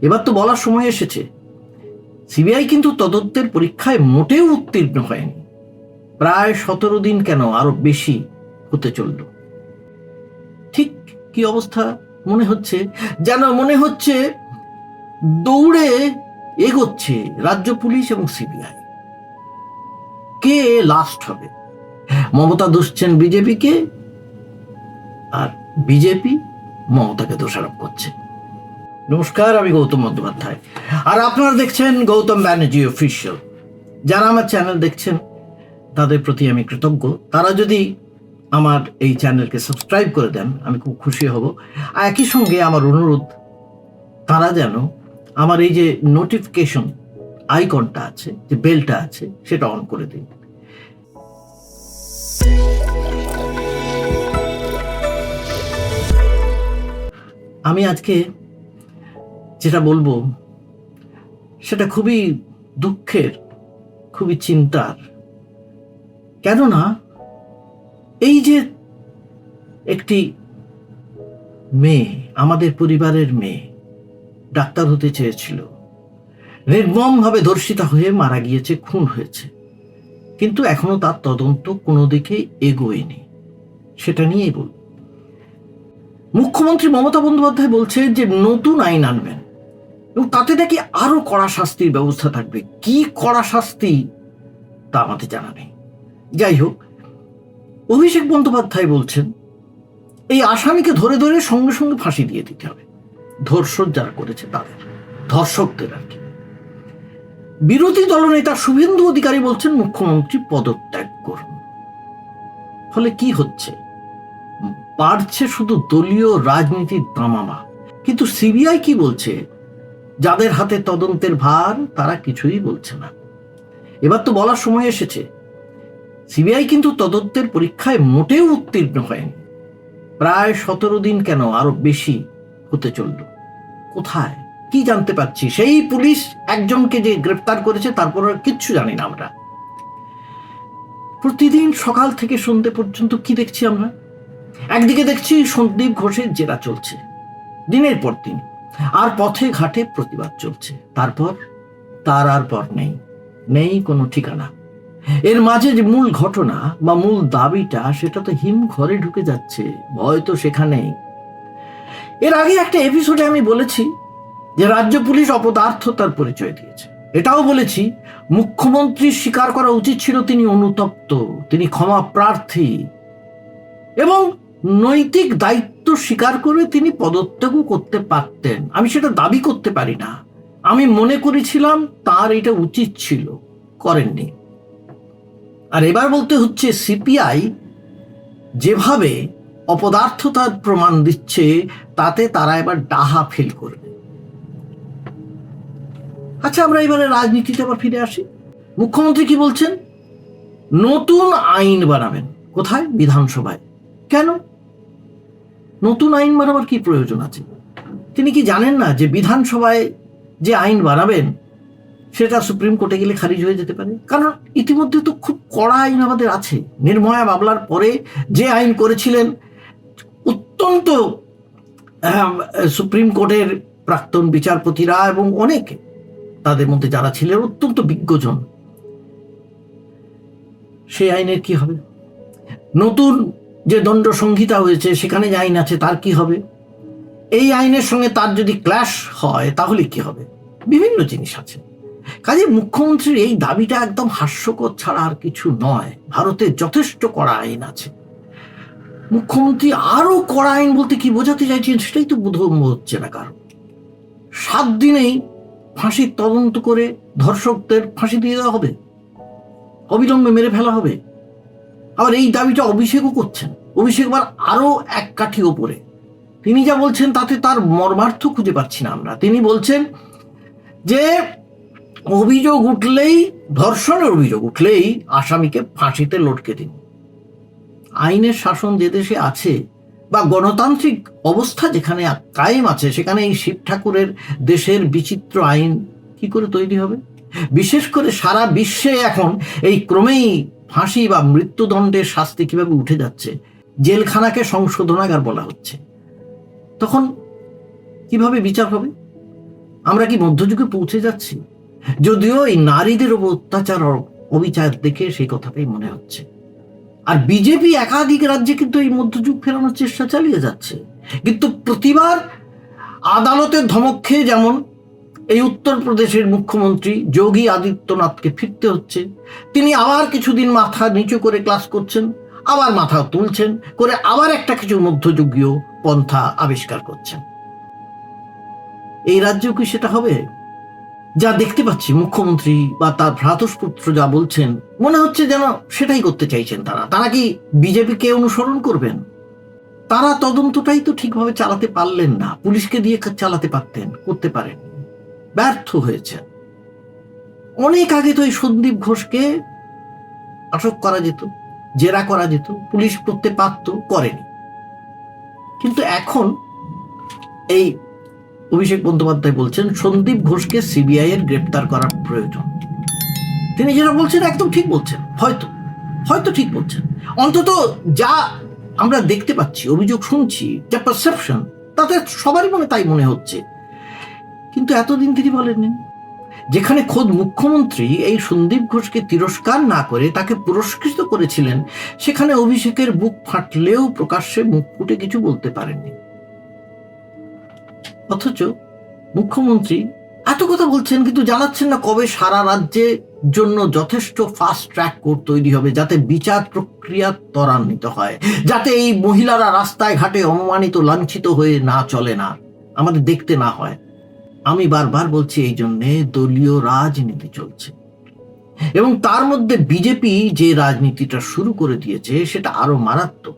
এবার তো বলার সময় এসেছে। সিবিআই কিন্তু তদন্তের পরীক্ষায় মোটেও উত্তীর্ণ হয়নি। প্রায় সতেরো দিন কেন আরও বেশি হতে চলল? ঠিক কি অবস্থা মনে হচ্ছে? যেন মনে হচ্ছে দৌড়ে এগোচ্ছে রাজ্য পুলিশ এবং সিবিআই। কে লাস্ট হবে? মমতা দুষছেন বিজেপিকে আর বিজেপি মমতাকে দোষারোপ করছে। নমস্কার, আমি গৌতম বন্দ্যোপাধ্যায়। আর আপনারা দেখছেন গৌতম ব্যানার্জি অফিসিয়াল যারা আমার চ্যানেল দেখছেন, তাদের প্রতি আমি কৃতজ্ঞ। তারা যদি আমার এই চ্যানেলকে সাবস্ক্রাইব করে দেন, আমি খুব খুশি হব। আর একই সঙ্গে আমার অনুরোধ, তারা যেন আমার এই যে নোটিফিকেশন আইকনটা আছে, যে বেলটা আছে, সেটা অন করে দিন। আমি আজকে যেটা বলব, সেটা খুবই দুঃখের, খুবই চিন্তার। কেননা, এই যে একটি মেয়ে, আমাদের পরিবারের মেয়ে, ডাক্তার হতে চেয়েছিল। নির্মমভাবে ধর্ষিতা হয়ে মারা গিয়েছে, খুন হয়েছে। কিন্তু এখনও তার তদন্ত কোনো দিকে এগোয়নি। সেটা নিয়েই বল মুখ্যমন্ত্রী মমতা বন্দ্যোপাধ্যায় বলছে যে, নতুন আইন আনবেন। এবং তাতে নাকি আরও কড়া শাস্তির ব্যবস্থা থাকবে। কি কড়া শাস্তি? তা আমাদের জানা নেই। যাই হোক, অভিষেক বন্দ্যোপাধ্যায় বলছেন, এই আসামিকে ধরে ধরে সঙ্গে সঙ্গে ফাঁসি দিয়ে দিতে হবে। ধর্ষণ যারা করেছে তাদের, ধর্ষকদের আর কি। বিরোধী দলনেতা শুভেন্দু অধিকারী বলছেন, মুখ্যমন্ত্রী পদত্যাগ করুন। ফলে কি হচ্ছে? বাড়ছে শুধু দলীয় রাজনীতির দামামা। কিন্তু সিবিআই কি বলছে? যাদের হাতে তদন্তের ভার, তারা কিছুই বলছে না। এবার তো বলার সময় এসেছে। সিবিআই কিন্তু তদন্তের পরীক্ষায় মোটেও উত্তীর্ণ হয়নি। প্রায় সতেরো দিন কেন আরও বেশি হতে চলল? কোথায়? কি জানতে পারছি? সেই পুলিশ একজনকে যে গ্রেপ্তার করেছে, তারপর কিচ্ছু জানি না আমরা। প্রতিদিন সকাল থেকে সন্ধে পর্যন্ত কি দেখছি আমরা? একদিকে দেখছি সন্দীপ ঘোষের জেরা চলছে। দিনের পর দিন। আর পথে ঘাটে প্রতিবাদ চলছে। তারপর তার আর পর নেই নেই কোনো ঠিকানা। এর মাঝে যে মূল ঘটনা বা মূল দাবিটা, সেটা তো হিম ঘরে ঢুকে যাচ্ছে, ভয় তো সেখানেই। এর আগে একটা এপিসোডে আমি বলেছি যে রাজ্য পুলিশ অপদার্থতার পরিচয় দিয়েছে। এটাও বলেছি, মুখ্যমন্ত্রী স্বীকার করা উচিত ছিল তিনি অনুতপ্ত, তিনি ক্ষমা প্রার্থী। এবং নৈতিক দায়িত্ব স্বীকার করে তিনি পদত্যাগও করতে পারতেন। আমি সেটা দাবি করতে পারি না। আমি মনে করেছিলাম তার এটা উচিত ছিল। করেননি। আর এবার বলতে হচ্ছে, সিপিআই যেভাবে অপদার্থতার প্রমাণ দিচ্ছে, তাতে তারা এবার ডাহা ফেল করবে। আচ্ছা আমরা এবারে রাজনীতিতে আবার ফিরে আসি। মুখ্যমন্ত্রী কি বলছেন? নতুন আইন বানাবেন। কোথায়? বিধানসভায়। কেন? নতুন আইন বানাবার কি প্রয়োজন আছে? তিনি কি জানেন না যে বিধানসভায় যে আইন বানাবেন সেটা সুপ্রিম কোর্টে গেলে খারিজ হয়ে যেতে পারে? কারণ ইতিমধ্যে তো খুব কড়া আইন আমাদের আছে। নির্ময়া বাবলার পরে যে আইন করেছিলেন, অত্যন্ত সুপ্রিম কোর্টের প্রাক্তন বিচারপতিরা এবং অনেকে, তাদের মধ্যে যারা ছিলেন, অত্যন্ত বিজ্ঞজন। সেই আইনের কি হবে? নতুন যে দণ্ড সংহিতা হয়েছে, সেখানে যে আইন আছে, তার কি হবে? এই আইনের সঙ্গে তার যদি ক্ল্যাশ হয়, তাহলে কি হবে? বিভিন্ন জিনিস আছে। কাজে মুখ্যমন্ত্রীর এই দাবিটা একদম হাস্যকর ছাড়া আর কিছু নয়। ভারতে যথেষ্ট কড়া আইন আছে। মুখ্যমন্ত্রী আরও কড়া আইন বলতে কি বোঝাতে চাইছেন, সেটাই তো বোধগম্য হচ্ছে না কারণ সাত দিনেই ফাঁসির তদন্ত করে ধর্ষকদের ফাঁসি দিয়ে দেওয়া হবে। অবিলম্বে মেরে ফেলা হবে। আবার এই দাবিটা অভিষেকও করছেন। অভিষেক আবার আরও এক কাঠি ওপরে। তিনি যা বলছেন তাতে তার মর্মার্থ খুঁজে পাচ্ছি না আমরা। তিনি বলছেন যে অভিযোগ উঠলেই, ধর্ষণের অভিযোগ উঠলেই আসামিকে ফাঁসিতে লটকে দিন। আইনের শাসন যে দেশে আছে বা গণতান্ত্রিক অবস্থা যেখানে কায়েম আছে, সেখানে এই শিব ঠাকুরের দেশের বিচিত্র আইন কি করে তৈরি হবে? বিশেষ করে সারা বিশ্বে এখন এই ক্রমেই ফাঁসি বা মৃত্যুদণ্ডের শাস্তি কীভাবে উঠে যাচ্ছে? জেলখানাকে সংশোধনাগার বলা হচ্ছে। তখন কীভাবে বিচার হবে? আমরা কি মধ্যযুগে পৌঁছে যাচ্ছি? যদিও এই নারীদের উপর অত্যাচার অবিচার দেখে সেই কথাটাই মনে হচ্ছে। আর বিজেপি একাধিক রাজ্যে কিন্তু এই মধ্যযুগ ফেরানোর চেষ্টা চালিয়ে যাচ্ছে। কিন্তু প্রতিবার আদালতের ধমক খেয়ে যেমন এই উত্তরপ্রদেশের মুখ্যমন্ত্রী যোগী আদিত্যনাথকে ফিরতে হচ্ছে। তিনি আবার কিছুদিন মাথা নিচু করে ক্লাস করছেন, আবার মাথা তুলছেন, করে আবার একটা কিছু মধ্যযুগীয় পন্থা আবিষ্কার করছেন। এই রাজ্যেও কি সেটা হবে? যা দেখতে পাচ্ছি, মুখ্যমন্ত্রী বা তার ভ্রাতস্পুত্র যা বলছেন, মনে হচ্ছে যেন সেটাই করতে চাইছেন তারা। তারা কি বিজেপিকে অনুসরণ করবেন? তারা তদন্তটাই তো ঠিকভাবে চালাতে পারলেন না। পুলিশকে দিয়ে চালাতে পারতেন, করতে পারেন। ব্যর্থ হয়েছে। অনেক আগে তো এই সন্দীপ ঘোষকে আটক করা যেত, জেরা করা যেত, পুলিশ করতে পারত করেনি। কিন্তু এখন এই অভিষেক বন্দ্যোপাধ্যায় বলছেন, সন্দীপ ঘোষকে সিবিআই এর গ্রেপ্তার করার প্রয়োজন। তিনি যেটা বলছেন একদম ঠিক বলছেন, হয়তো হয়তো ঠিক বলছেন। অন্তত যা আমরা দেখতে পাচ্ছি, অভিযোগ শুনছি, যা পারসেপশন তাতে সবারই মনে তাই মনে হচ্ছে। কিন্তু এতদিন তিনি বলেননি। যেখানে খোদ মুখ্যমন্ত্রী এই সন্দীপ ঘোষকে তিরস্কার না করে তাকে পুরস্কৃত করেছিলেন, সেখানে অভিষেকের বুক ফাটলেও প্রকাশ্যে মুখ ফুটে কিছু বলতে পারেননি। অথচ মুখ্যমন্ত্রী এত কথা বলছেন, কিন্তু জানাচ্ছেন না কবে সারা রাজ্যে জন্য যথেষ্ট ফাস্ট ট্র্যাক কোর্ট তৈরি হবে, যাতে বিচার প্রক্রিয়া ত্বরান্বিত হয়, যাতে এই মহিলারা রাস্তায় ঘাটে অপমানিত, লাঞ্ছিত হয়ে না চলে না। আমাদের দেখতে না হয়। আমি বারবার বলছি, এই জন্যে দলীয় রাজনীতি চলছে। এবং তার মধ্যে বিজেপি যে রাজনীতিটা শুরু করে দিয়েছে, সেটা আরও মারাত্মক।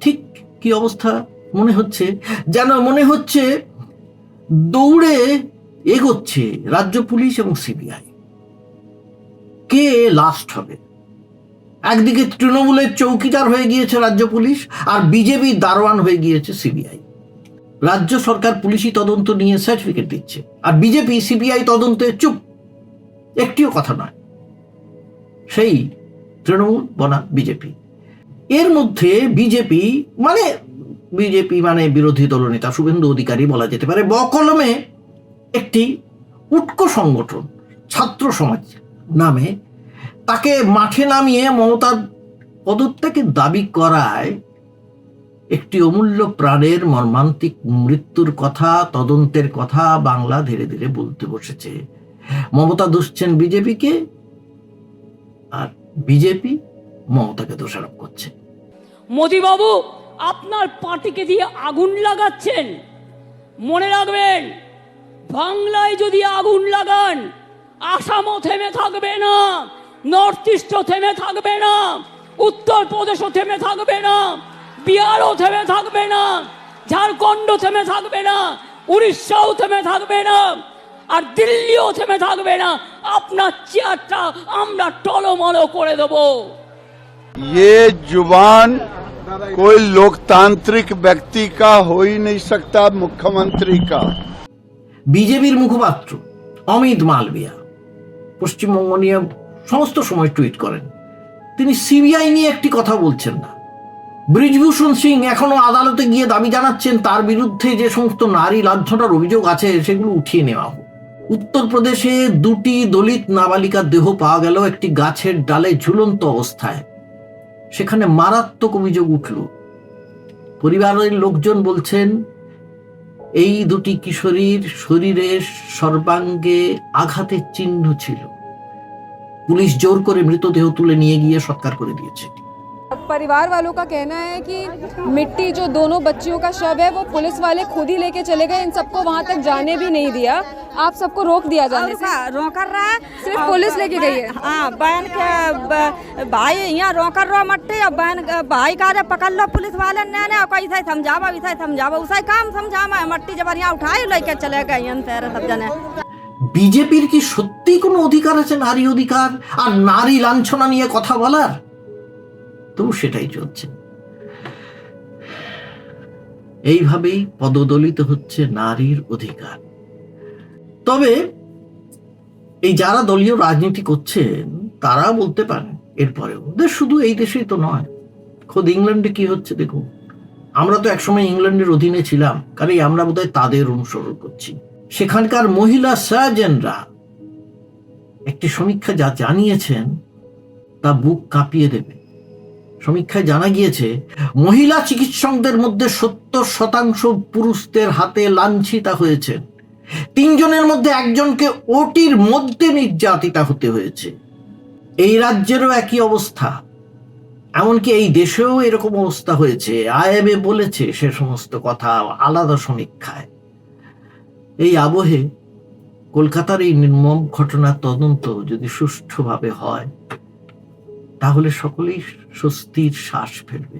ঠিক কি অবস্থা মনে হচ্ছে? যেন মনে হচ্ছে দৌড়ে এগোচ্ছে রাজ্য পুলিশ এবং সিবিআই। কে লাস্ট হবে? একদিকে তৃণমূলের চৌকিদার হয়ে গিয়েছে রাজ্য পুলিশ, আর বিজেপি দারোয়ান হয়ে গিয়েছে সিবিআই। রাজ্য সরকার পুলিশি তদন্ত নিয়ে সার্টিফিকেট দিচ্ছে। আর বিজেপি, সিবিআই তদন্তে চুপ। একটিও কথা নয়। সেই তৃণমূল বনা বিজেপি। এর মধ্যে বিজেপি মানে বিজেপি মানে বিরোধী দলনেতা শুভেন্দু অধিকারী বলা যেতে পারে, বকলমে একটি উৎক সংগঠন, ছাত্র সমাজ নামে, তাকে মাঠে নামিয়ে মমতার পদত্যাগের দাবি করায় একটি অমূল্য প্রাণের মর্মান্তিক মৃত্যুর কথা, তদন্তের কথা বাংলা ধীরে ধীরে বলতে বসেছে। মমতা দুষছেন বিজেপিকে, আর বিজেপি মমতাকে দোষারোপ করছে। মোদিবাবু, আপনার পার্টিকে দিয়ে আগুন লাগাচ্ছেন। মনে রাখবেন, বাংলায় যদি আগুন লাগান, আসামও থেমে থাকবে না, নর্থ ইস্টও থেমে থাকবে না, উত্তরপ্রদেশও থেমে থাকবে না বিহারও থেমে থাকবে না ঝাড়খণ্ড থেমে থাকবে না উড়িষ্যাও থেমে থাকবে না আর দিল্লিও থেমে থাকবে না আপনার চেয়ারটা আমরা টলমলো করে দেবো ये जुबान कोई लोकतांत्रिक व्यक्ति का हो ही नहीं सकता मुख्यमंत्री का বিজেপির মুখপাত্র অমিত মালবিয়া পশ্চিমবঙ্গ নিয়ে সমস্ত সময় টুইট করেন তিনি সিবিআই নিয়ে একটি কথা বলছেন না ব্রিজভূষণ সিং এখনও আদালতে গিয়ে দাবি জানাচ্ছেন, তার বিরুদ্ধে যে সমস্ত নারী লাঞ্ছনার অভিযোগ আছে সেগুলো উঠিয়ে নেওয়া হোক। উত্তরপ্রদেশে দুটি দলিত নাবালিকার দেহ পাওয়া গেল একটি গাছের ডালে ঝুলন্ত অবস্থায়। সেখানে মারাত্মক অভিযোগ উঠল। পরিবারের লোকজন বলছেন, এই দুটি কিশোরীর শরীরে সর্বাঙ্গে আঘাতের চিহ্ন ছিল। পুলিশ জোর করে মৃতদেহ তুলে নিয়ে গিয়ে সৎকার করে দিয়েছে। परिवार वालों का कहना है कि मिट्टी जो दोनों बच्चियों का शव है वो पुलिस वाले खुद ही लेके चले गए इन सबको वहां तक जाने भी नहीं दिया आप सबको रोक दिया जाने से रोकर रहा है सिर्फ पुलिस लेके गई है हाँ बहन के ब- भाई यहाँ रोकर रो मट्टी और बहन के भाई का रे पकड़ लो पुलिस वाले ने ने कोई से समझावा वैसे समझावा उसे काम समझावा मट्टी जब यहाँ उठाई लेके चले गए यहाँ से सब जने বিজেপির কি সত্যি কোনো অধিকার আছে নারী অধিকার আর নারী লাঞ্ছনা নিয়ে কথা বলার তবু সেটাই চলছে। এইভাবেই পদদলিত হচ্ছে নারীর অধিকার। তবে এই যারা দলীয় রাজনীতি করছেন তারা বলতে পারেন এরপরেও শুধু এই দেশেই তো নয়, খোদ ইংল্যান্ডে কি হচ্ছে দেখুন। আমরা তো একসময় ইংল্যান্ডের অধীনে ছিলাম, কারণ আমরা বোধহয় তাদের অনুসরণ করছি। সেখানকার মহিলা সার্জনরা একটি সমীক্ষা যা জানিয়েছেন, তা বুক কাঁপিয়ে দেবে। সমীক্ষায় জানা গিয়েছে, মহিলা চিকিৎসকদের মধ্যে সত্তর শতাংশ পুরুষদের হাতে লাঞ্ছিতা হয়েছেন তিনজনের মধ্যে একজনকে ওটির মধ্যে নির্যাতিতা হতে হয়েছে। এই রাজ্যেরও একই অবস্থা। এমনকি এই দেশেও এরকম অবস্থা হয়েছে। আইএমএ বলেছে সে সমস্ত কথা আলাদা সমীক্ষায়। এই আবহে কলকাতার এই নির্মম ঘটনার তদন্ত যদি সুষ্ঠুভাবে হয় তাহলে সকলেই স্বস্তির শ্বাস ফেলবে।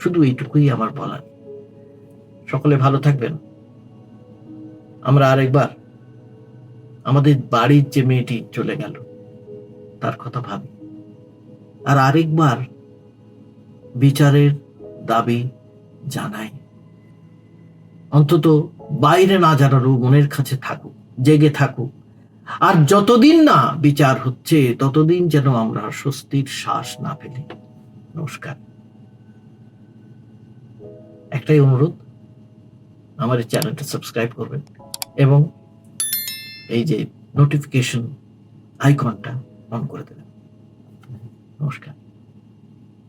শুধু এইটুকুই আমার বলার। সকলে ভালো থাকবেন। আমরা আরেকবার আমাদের বাড়ির যে মেয়েটি চলে গেল, তার কথা ভাবি। আর আরেকবার বিচারের দাবি জানাই। অন্তত বাইরে না জানারও মনের কাছে থাকুক, জেগে থাকুক। আর যতদিন না বিচার হচ্ছে, ততদিন যেন আমরা স্বস্তির শ্বাস না ফেলি। নমস্কার। একটাই অনুরোধ, আমার এই চ্যানেলটা সাবস্ক্রাইব করবেন এবং এই যে নোটিফিকেশন আইকনটা অন করে দেবেন। নমস্কার।